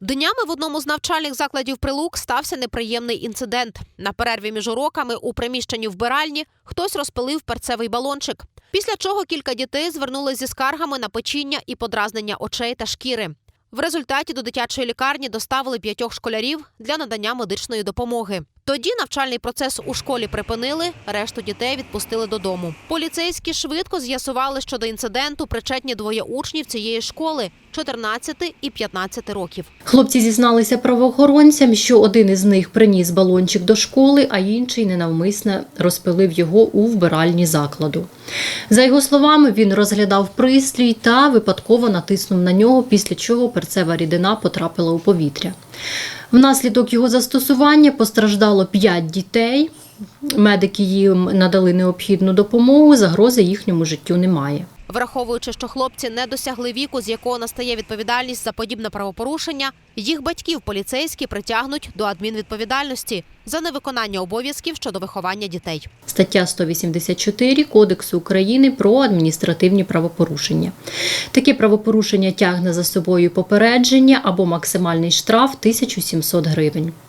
Днями в одному з навчальних закладів Прилук стався неприємний інцидент. На перерві між уроками у приміщенні вбиральні хтось розпилив перцевий балончик. Після чого кілька дітей звернулися зі скаргами на печіння і подразнення очей та шкіри. В результаті до дитячої лікарні доставили п'ятьох школярів для надання медичної допомоги. Тоді навчальний процес у школі припинили, решту дітей відпустили додому. Поліцейські швидко з'ясували, що до інциденту причетні двоє учнів цієї школи 14 і 15 років. Хлопці зізналися правоохоронцям, що один із них приніс балончик до школи, а інший ненавмисно розпилив його у вбиральні закладу. За його словами, він розглядав пристрій та випадково натиснув на нього, після чого перцева рідина потрапила у повітря. Внаслідок його застосування постраждало 5 дітей. Медики їм надали необхідну допомогу, загрози їхньому життю немає. Враховуючи, що хлопці не досягли віку, з якого настає відповідальність за подібне правопорушення, їх батьків поліцейські притягнуть до адмінвідповідальності за невиконання обов'язків щодо виховання дітей. Стаття 184 Кодексу України про адміністративні правопорушення. Таке правопорушення тягне за собою попередження або максимальний штраф 1700 гривень.